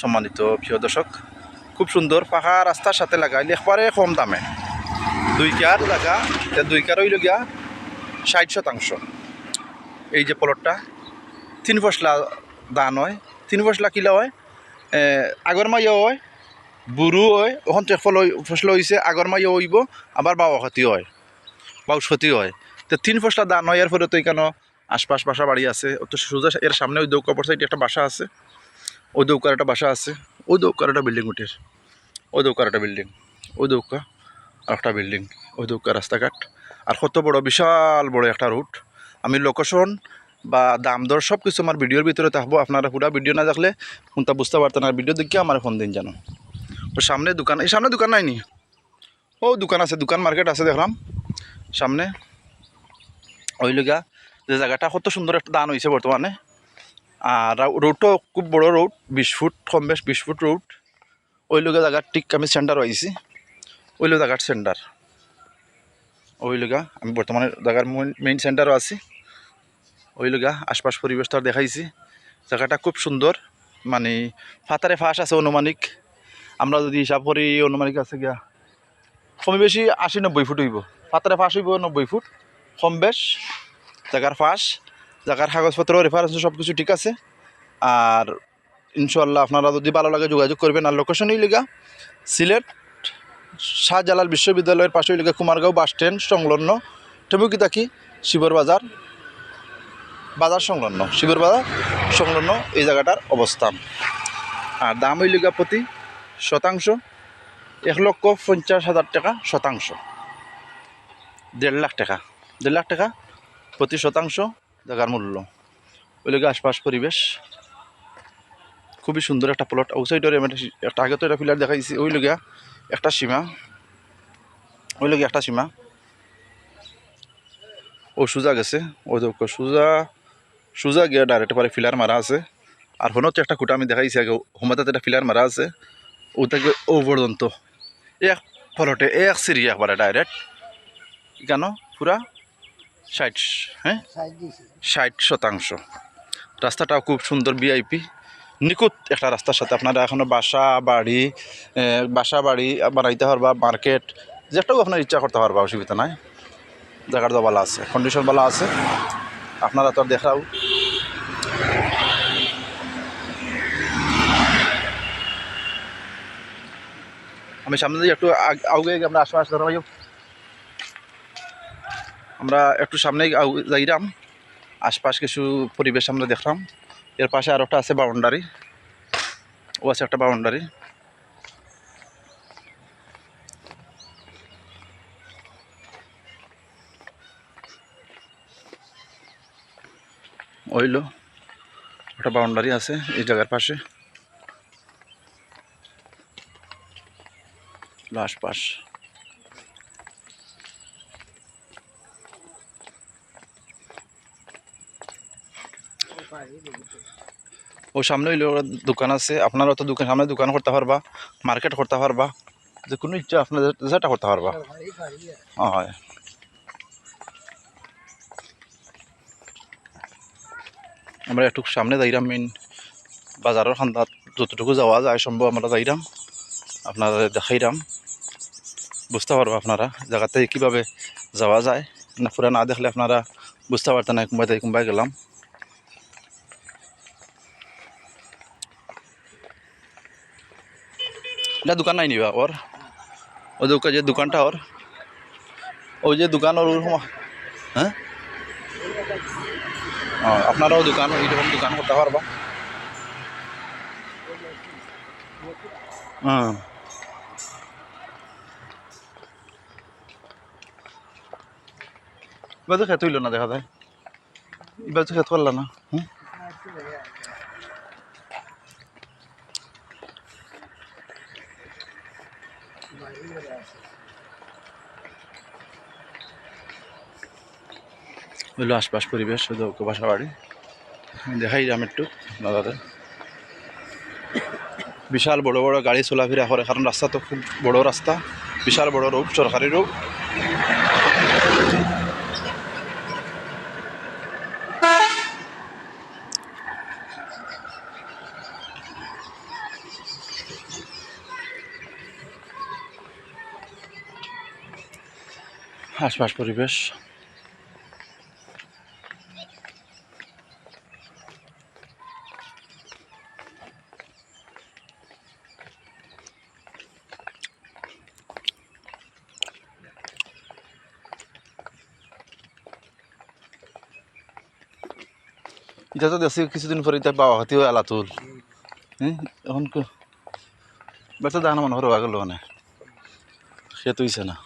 সম্মানিত প্রিয় দর্শক, খুব সুন্দর পাকা রাস্তার সাথে লাগাইলে একবারে কম দামে। দুই কার তে দুই কার হইল গিয়া ষাট শতাংশ। এই যে পলটটা তিন ফসলা দান হয় তিন ফসলা কিলা হয় আগর মাইও হয় বুড়ো হয়, ওখান তো ফল ফসল হয়েছে আগর মাইও হইব, আবার ক্ষতি হয় বাউস ক্ষতি হয়। তো তিন ফসলা দান হয় এর ফলে তো এখানে আশপাশ বাসা বাড়ি আছে ও তো সোজা এর সামনে ওই দৌকা পড়ছে একটা বাসা আছে। ওই দৌকার একটা বাসা আছে। ওই দৌকার একটা বিল্ডিং উঠের। ওই দৌকার একটা বিল্ডিং। ওই দৌকা আর একটা বিল্ডিং। ওই দৌকা রাস্তাঘাট। আর কত বড়, বিশাল বড় একটা রুট আমি লোকেশন বা দাম দর সব কিছু আমার ভিডিওর ভিতরে থাকব। আপনারা পুরা ভিডিও না দেখলে কোনটা বুঝতে পারতেন আর ভিডিও দেখে আমার ফোন দিন জানো। ও সামনে দোকান, এই সামনে দোকান নাই নি? ও, দোকান আছে, দোকান মার্কেট আছে দেখলাম। সামনে। ওই লগা যে জায়গাটা কত সুন্দর একটা দান হয়েছে বর্তমানে। আর রোডও খুব বড় রোড বিশ ফুট কম বেশ, বিশ ফুট রোড ওই জায়গার ঠিক আমি সেন্টার হয়েছি। ওই লোক জায়গার সেন্টার ওই আমি বর্তমানে জায়গার মেইন সেন্টারও আছি। ওই আশপাশ পরিবেশটা দেখাইছি। জায়গাটা খুব সুন্দর। মানে ফাতারে ফাঁস আছে অনুমানিক। আমরা যদি হিসাব করি, অনুমানিক আছে গিয়া কম বেশি আশি নব্বই ফুট হইব। ফাতারে ফাঁস হইব নব্বই ফুট কম বেশ, জায়গার ফাঁস। জায়গার কাগজপত্র রেফারেন্স সব কিছু ঠিক আছে। আর ইনশাল্লাহ আপনারা যদি ভালো লাগে যোগাযোগ করবেন, আর লোকেশনই লিগা সিলেট শাহজালাল বিশ্ববিদ্যালয়ের পাশে লিগা কুমারগাঁও বাস স্ট্যান্ড সংলগ্ন টেমুকিতাকি শিবর বাজার বাজার সংলগ্ন, শিবর বাজার সংলগ্ন এই জায়গাটার অবস্থান। আর দাম ওই লিগা প্রতি শতাংশ, এক লক্ষ পঞ্চাশ হাজার টাকা শতাংশ। দেড় লাখ টাকা, দেড় লাখ টাকা প্রতি শতাংশ জায়গার মূল্য। ওই লোক আশপাশ পরিবেশ। খুবই সুন্দর একটা প্লট ওই সাইডের আমি একটা- আগে তো একটা ফিলার দেখাইছি। ওই লগিয়া একটা সীমা। ওই লগিয়া একটা সীমা। ও সোজা গেছে। ওই দেখো সোজা সোজা গিয়ে ডাইরেক্ট পারে ফিলার মারা আছে। আর হনত একটা খুঁটা আমি দেখাইছি আগে। হোমাতাতে একটা ফিলার মারা আছে। ও থেকে ও পর্যন্ত। এক ফলটে এক সিঁড়ি একবারে ডাইরেক্ট কেন? পুরা ষাট হ্যাঁ? ষাট শতাংশ। রাস্তাটাও খুব সুন্দর ভিআইপি নিখুঁত একটা রাস্তার সাথে আপনারা এখনও বাসা বাড়ি বাসা বাড়ি বানাইতে পারবা মার্কেট যেটাও আপনার ইচ্ছা করতে পারবা অসুবিধা নাই। জায়গাটা ভালো আছে কন্ডিশন ভালো আছে। আপনারা তো আর দেখাও। আমি সামনে দিয়ে একটু আগ- আগে আমরা আশপাশ ধরা ভাই আমরা একটু সামনে যাইরাম। আশপাশ কিছু পরিবেশ আমরা দেখলাম। এর পাশে আর একটা আছে বাউন্ডারি। ও আছে একটা বাউন্ডারি। ওইলো। একটা বাউন্ডারি আছে এই জায়গার পাশে। আশপাশ ও সামনে ওরা দোকান আছে। আপনারা তো দোকান সামনে দোকান করতে পারবা, মার্কেট করতে পারবা, যে কোনো ইচ্ছা আপনাদের যেটা করতে পারবা। হয়। আমরা একটু সামনে যাইরাম মেইন বাজারের খান্দাত যতটুকু যাওয়া যায় সম্ভব আমরা যাইরাম। আপনারা দেখাইরাম। বুঝতে পারব আপনারা জায়গাতে কীভাবে যাওয়া যায়। না, পুরা না দেখলে আপনারা বুঝতে পারতেন না থেকে কোনবাই গেলাম। এটা দোকান নাই নিবা, ওর। ওই যে দোকানটা ওর। ওই যে দোকান ওর হ্যাঁ? আপনারাও দোকান, এইরকম দোকান করতে পারবা। হ্যাঁ। এবার তো খেতে হইল না, দেখা যায়। এবার তো খেতে পারল না হুম হলো আশপাশ পরিবেশ শুধু বাসা বাড়ি। দেখাই যাম একটু দাদাদের। বিশাল বড় বড় গাড়ি চলাফেরা করে, কারণ রাস্তা তো খুব বড় রাস্তা। বিশাল বড় রূপ, সরকারি রূপ। আশপাশ পরিবেশ। এটা তো দেখছি, কিছুদিন পরে এটা বাবা হাতিও এলাতুল হ্যাঁ এখন বেটা দানা মনে হরবা গেল মানে। সে তুইছে না।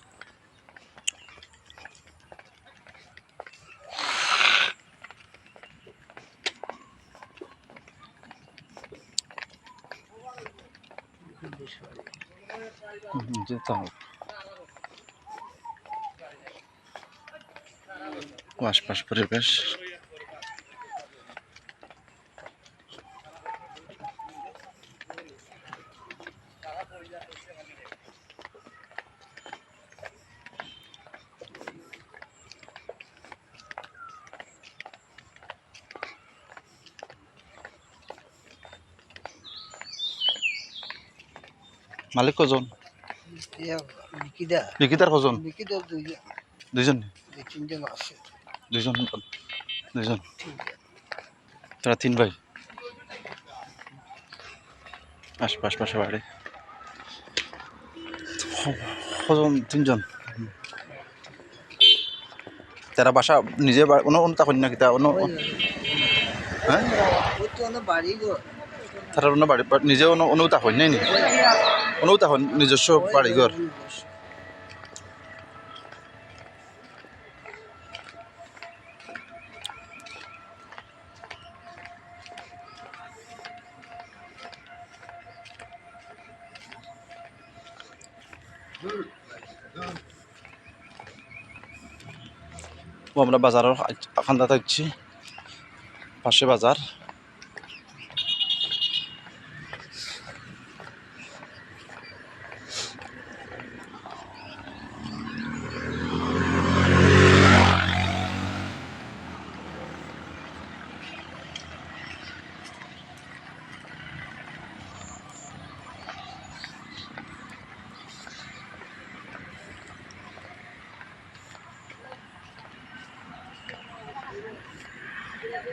যেতাম আশপাশ পরিবেশ মালিক কজন? বিকিদা লিখিতার কজন? দুইজন। দুইজন দুইজন তারা তিন ভাই? আশপাশ পাশে বাড়ি কজন? তিনজন। তারা বাসা নিজে অন্য অন্য তখন নাকি তা অন্য হ্যাঁ তারা অন্য বাড়ি নিজে অন্য অন্য তখন নেই নি? অন্য তখন নিজস্ব বাড়ি ঘর ও আমরা বাজারের খান্দা থাকছি পাশে বাজার।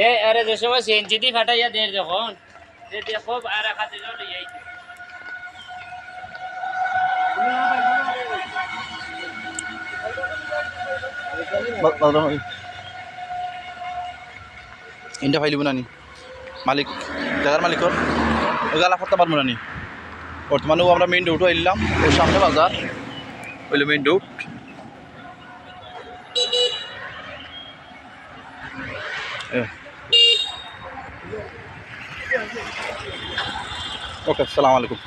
এ যে সিএনজি দি ফাটাইয়া যখন ইন্ডিয়া ফাইলিব মালিক জায়গার মালিকর গালা করতে পারব নানি। বর্তমানে ও আমরা মেইন রোডও এলাম ওর সামনে বাজার হইল মেইন রোড ওকে সালাম আলাইকুম